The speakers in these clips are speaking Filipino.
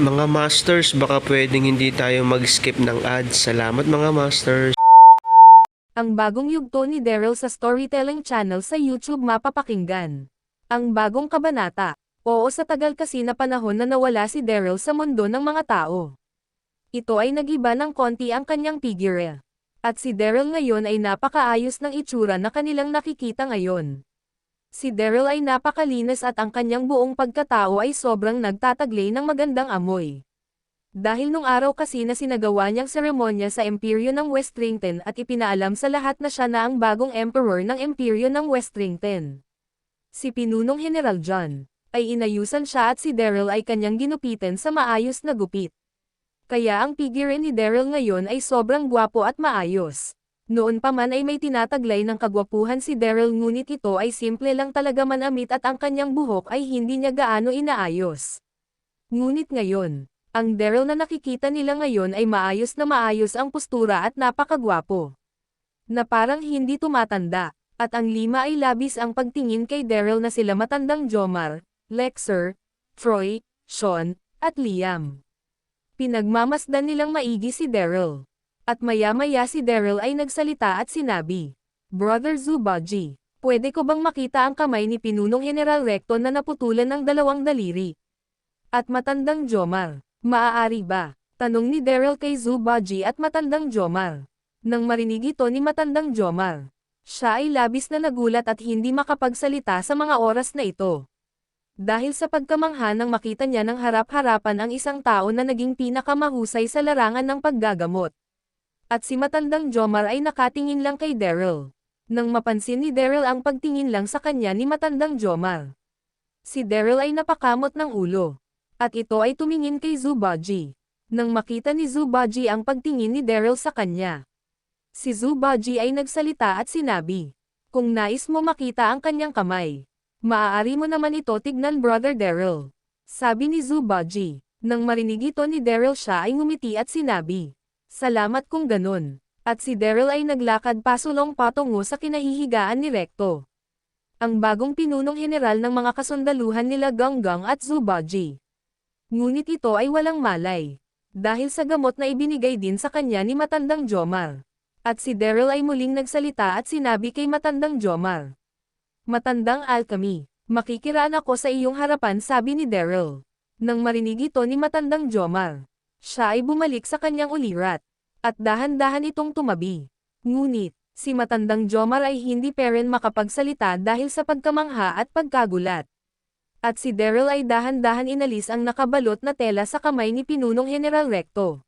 Mga Masters, baka pwedeng hindi tayo mag-skip ng ads. Salamat mga Masters. Ang bagong yugto ni Daryl sa Storytelling Channel sa YouTube mapapakinggan. Ang bagong kabanata. Oo sa tagal kasi na panahon na nawala si Daryl sa mundo ng mga tao. Ito ay nagiba ng konti ang kanyang figure. At si Daryl ngayon ay napakaayos ng itsura na kanilang nakikita ngayon. Si Daryl ay napakalinis at ang kanyang buong pagkatao ay sobrang nagtataglay ng magandang amoy. Dahil nung araw kasi na sinagawa niyang seremonya sa Imperyo ng Westrington at ipinaalam sa lahat na siya na ang bagong emperor ng Imperyo ng Westrington. Si Pinunong General John ay inayusan siya at si Daryl ay kanyang ginupitan sa maayos na gupit. Kaya ang figure ni Daryl ngayon ay sobrang gwapo at maayos. Noon pa man ay may tinataglay ng kagwapuhan si Daryl ngunit ito ay simple lang talaga manamit at ang kanyang buhok ay hindi niya gaano inaayos. Ngunit ngayon, ang Daryl na nakikita nila ngayon ay maayos na maayos ang postura at napakagwapo. Na parang hindi tumatanda, at ang lima ay labis ang pagtingin kay Daryl na sila matandang Jomar, Lexer, Troy, Sean, at Liam. Pinagmamasdan nilang maigi si Daryl. At maya-maya si Daryl ay nagsalita at sinabi, Brother Zubaji, pwede ko bang makita ang kamay ni Pinunong General Recto na naputulan ng dalawang daliri? At matandang Jomar, maaari ba? Tanong ni Daryl kay Zubaji at matandang Jomar. Nang marinig ito ni matandang Jomar, siya ay labis na nagulat at hindi makapagsalita sa mga oras na ito. Dahil sa pagkamangha nang makita niya ng harap-harapan ang isang tao na naging pinakamahusay sa larangan ng paggagamot. At si matandang Jomar ay nakatingin lang kay Daryl. Nang mapansin ni Daryl ang pagtingin lang sa kanya ni matandang Jomar. Si Daryl ay napakamot ng ulo. At ito ay tumingin kay Zubaji. Nang makita ni Zubaji ang pagtingin ni Daryl sa kanya. Si Zubaji ay nagsalita at sinabi, Kung nais mo makita ang kanyang kamay, maaari mo naman ito tignan Brother Daryl. Sabi ni Zubaji. Nang marinig ito ni Daryl siya ay ngumiti at sinabi, Salamat kung ganun. At si Daryl ay naglakad pasulong patungo sa kinahihigaan ni Recto. Ang bagong pinunong general ng mga kasundaluhan nila Ganggang at Zubaji. Ngunit ito ay walang malay. Dahil sa gamot na ibinigay din sa kanya ni Matandang Jomar. At si Daryl ay muling nagsalita at sinabi kay Matandang Jomar. Matandang Alchemy, makikiraan ako sa iyong harapan sabi ni Daryl. Nang marinig ito ni Matandang Jomar, siya ay bumalik sa kanyang ulirat. At dahan-dahan itong tumabi. Ngunit, si Matandang Jomar ay hindi pa rin makapagsalita dahil sa pagkamangha at pagkagulat. At si Daryl ay dahan-dahan inalis ang nakabalot na tela sa kamay ni Pinunong General Recto.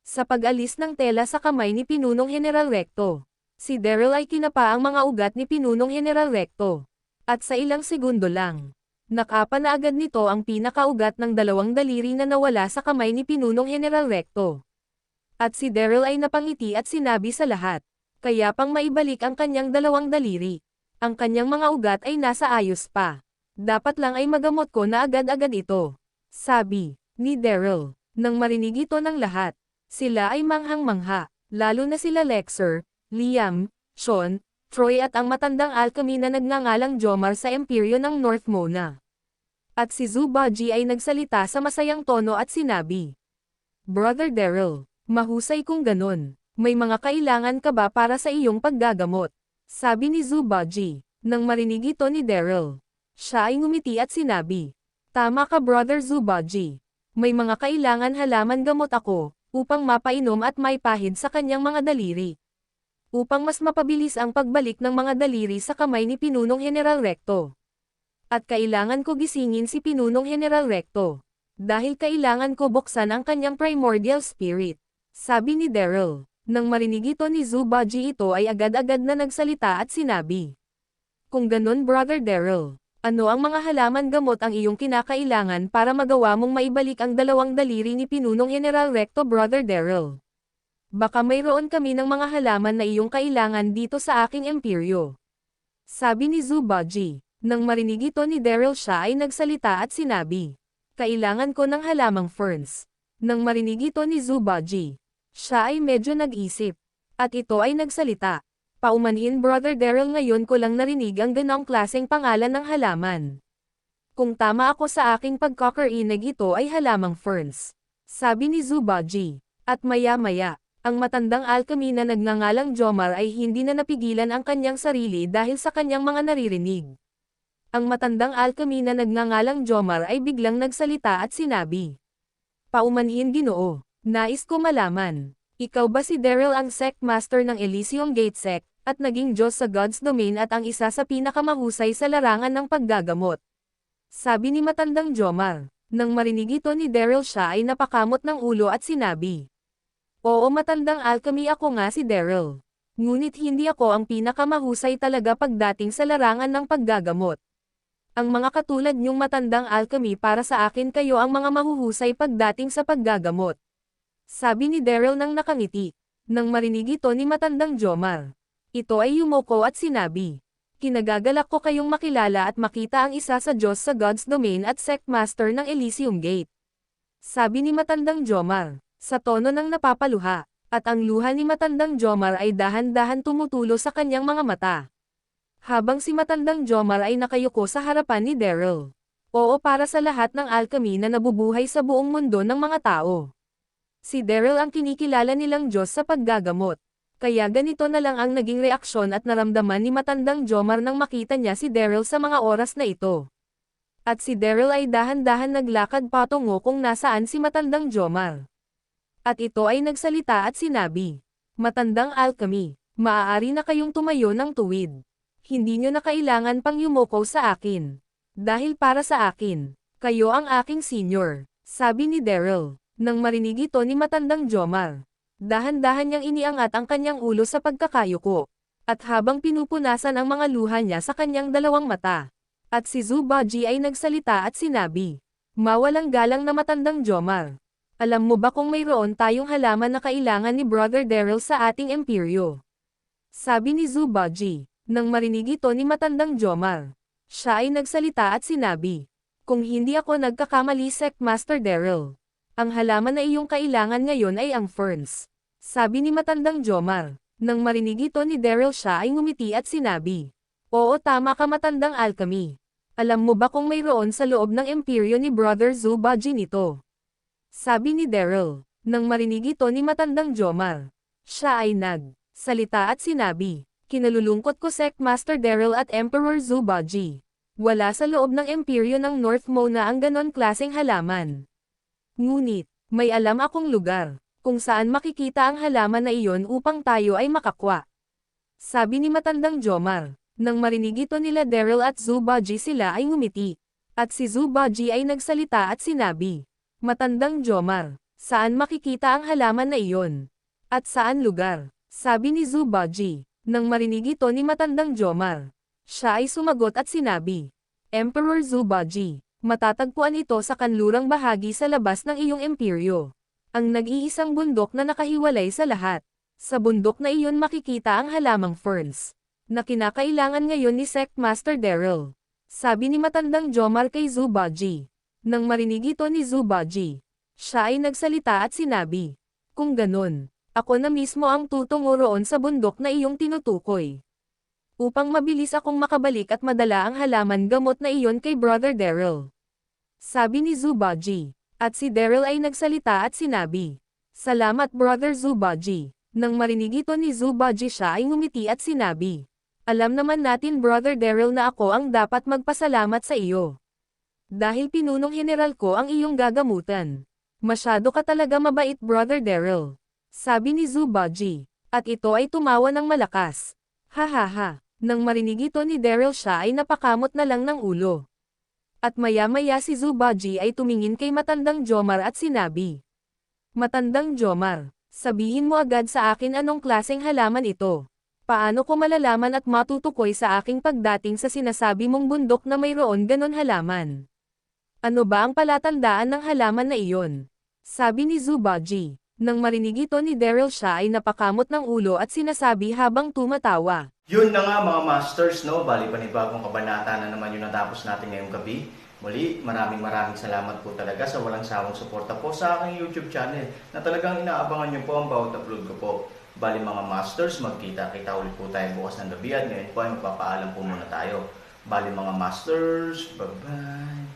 Sa pag-alis ng tela sa kamay ni Pinunong General Recto, si Daryl ay kinapa ang mga ugat ni Pinunong General Recto. At sa ilang segundo lang, nakapa na agad nito ang pinakaugat ng dalawang daliri na nawala sa kamay ni Pinunong General Recto. At si Daryl ay napangiti at sinabi sa lahat, kaya pang maibalik ang kanyang dalawang daliri. Ang kanyang mga ugat ay nasa ayos pa. Dapat lang ay magamot ko na agad-agad ito. Sabi, ni Daryl. Nang marinig ito ng lahat, sila ay manghang-mangha, lalo na sila Lexer, Liam, Sean, Troy at ang matandang alchemy na nagngangalang Jomar sa Imperyo ng North Mona. At si Zubaji ay nagsalita sa masayang tono at sinabi, Brother Daryl, mahusay kung ganun. May mga kailangan ka ba para sa iyong paggagamot? Sabi ni Zubaji, nang marinig ito ni Daryl. Siya ay ngumiti at sinabi, Tama ka Brother Zubaji. May mga kailangan halaman gamot ako, upang mapainom at maipahid sa kanyang mga daliri. Upang mas mapabilis ang pagbalik ng mga daliri sa kamay ni Pinunong General Recto. At kailangan ko gisingin si Pinunong General Recto. Dahil kailangan ko buksan ang kanyang primordial spirit. Sabi ni Daryl. Nang marinig ito ni Zubaji ito ay agad-agad na nagsalita at sinabi. Kung ganun Brother Daryl, ano ang mga halaman gamot ang iyong kinakailangan para magawa mong maibalik ang dalawang daliri ni Pinunong General Recto Brother Daryl? Baka mayroon kami ng mga halaman na iyong kailangan dito sa aking imperyo. Sabi ni Zubaji. Nang marinig ito ni Daryl siya ay nagsalita at sinabi. Kailangan ko ng halamang ferns. Nang marinig ito ni Zubaji. Siya ay medyo nag-isip. At ito ay nagsalita. Paumanhin Brother Daryl ngayon ko lang narinig ang ganong klaseng pangalan ng halaman. Kung tama ako sa aking pagkakarinig ito ay halamang ferns. Sabi ni Zubaji. At maya-maya, ang matandang alchemy na nagngangalang Jomar ay hindi na napigilan ang kanyang sarili dahil sa kanyang mga naririnig. Ang matandang alchemy na nagngangalang Jomar ay biglang nagsalita at sinabi. Paumanhin ginoo, nais ko malaman. Ikaw ba si Daryl ang sect master ng Elysium Gate Sect, at naging Diyos sa God's Domain at ang isa sa pinakamahusay sa larangan ng paggagamot? Sabi ni matandang Jomar. Nang marinig ito ni Daryl siya ay napakamot ng ulo at sinabi. Oo matandang alchemy ako nga si Daryl. Ngunit hindi ako ang pinakamahusay talaga pagdating sa larangan ng paggagamot. Ang mga katulad niyong matandang alchemy para sa akin kayo ang mga mahuhusay pagdating sa paggagamot. Sabi ni Daryl nang nakangiti. Nang marinig ito ni matandang Jomar. Ito ay yumoko at sinabi. Kinagagalak ko kayong makilala at makita ang isa sa Diyos sa God's Domain at Sect Master ng Elysium Gate. Sabi ni matandang Jomar, sa tono ng napapaluha, at ang luha ni matandang Jomar ay dahan-dahan tumutulo sa kanyang mga mata. Habang si matandang Jomar ay nakayuko sa harapan ni Daryl. Oo para sa lahat ng alchemy na nabubuhay sa buong mundo ng mga tao. Si Daryl ang kinikilala nilang Diyos sa paggagamot. Kaya ganito na lang ang naging reaksyon at naramdaman ni matandang Jomar nang makita niya si Daryl sa mga oras na ito. At si Daryl ay dahan-dahan naglakad patungo kung nasaan si matandang Jomar. At ito ay nagsalita at sinabi, Matandang alchemy, maaari na kayong tumayo ng tuwid. Hindi nyo na kailangan pang yumoko sa akin. Dahil para sa akin, kayo ang aking senior, sabi ni Daryl. Nang marinig ito ni matandang Jomar. Dahan-dahan niyang iniangat ang kanyang ulo sa pagkakayuko. At habang pinupunasan ang mga luha niya sa kanyang dalawang mata. At si Zubaji ay nagsalita at sinabi. Mawalang galang na matandang Jomar. Alam mo ba kung mayroon tayong halaman na kailangan ni Brother Daryl sa ating imperyo? Sabi ni Zubaji, nang marinig ito ni matandang Jomar. Siya ay nagsalita at sinabi. Kung hindi ako nagkakamali Sect Master Daryl. Ang halaman na iyong kailangan ngayon ay ang ferns. Sabi ni matandang Jomar. Nang marinig ito ni Daryl siya ay ngumiti at sinabi. Oo tama ka matandang alchemy. Alam mo ba kung mayroon sa loob ng imperyo ni Brother Zubaji nito? Sabi ni Daryl. Nang marinig ito ni matandang Jomar. Siya ay nag. Salita at sinabi. Kinalulungkot ko Sect Master Daryl at Emperor Zubaji. Wala sa loob ng imperyo ng North Mona ang ganon klaseng halaman. Ngunit, may alam akong lugar kung saan makikita ang halaman na iyon upang tayo ay makakwa. Sabi ni matandang Jomar, nang marinig ito nila Daryl at Zubaji sila ay ngumiti. At si Zubaji ay nagsalita at sinabi, Matandang Jomar, saan makikita ang halaman na iyon? At saan lugar? Sabi ni Zubaji, nang marinig ito ni matandang Jomar. Siya ay sumagot at sinabi, Emperor Zubaji, matatagpuan ito sa kanlurang bahagi sa labas ng iyong imperyo ang nag-iisang bundok na nakahiwalay sa lahat. Sa bundok na iyon makikita ang halamang ferns, na kinakailangan ngayon ni Sect Master Daryl. Sabi ni matandang Jomar kay Zubaji. Nang marinig ito ni Zubaji, siya ay nagsalita at sinabi, Kung ganun, ako na mismo ang tutungo sa bundok na iyong tinutukoy. Upang mabilis akong makabalik at madala ang halaman gamot na iyon kay Brother Daryl. Sabi ni Zubaji. At si Daryl ay nagsalita at sinabi, Salamat Brother Zubaji. Nang marinig ito ni Zubaji siya ay ngumiti at sinabi, Alam naman natin Brother Daryl na ako ang dapat magpasalamat sa iyo. Dahil pinunong general ko ang iyong gagamutan. Masyado ka talaga mabait brother Daryl. Sabi ni Zubaji. At ito ay tumawa ng malakas. Ha ha ha. Nang marinig ito ni Daryl siya ay napakamot na lang ng ulo. At maya-maya si Zubaji ay tumingin kay matandang Jomar at sinabi. Matandang Jomar, sabihin mo agad sa akin anong klaseng halaman ito. Paano ko malalaman at matutukoy sa aking pagdating sa sinasabi mong bundok na mayroon ganon halaman? Ano ba ang palatandaan ng halaman na iyon? Sabi ni Zubaji. Nang marinig ito ni Daryl siya ay napakamot ng ulo at sinasabi habang tumatawa. Yun na nga mga masters, no? Bali panibagong kabanata na naman yung natapos natin ngayong gabi. Muli, maraming maraming salamat po talaga sa walang sawang suporta po sa aking YouTube channel na talagang inaabangan niyo po ang bawat upload ko po. Bali mga masters, magkita-kita ulit po tayo bukas ng gabi at ngayon po ay magpapaalam po muna tayo. Bali mga masters, bye-bye!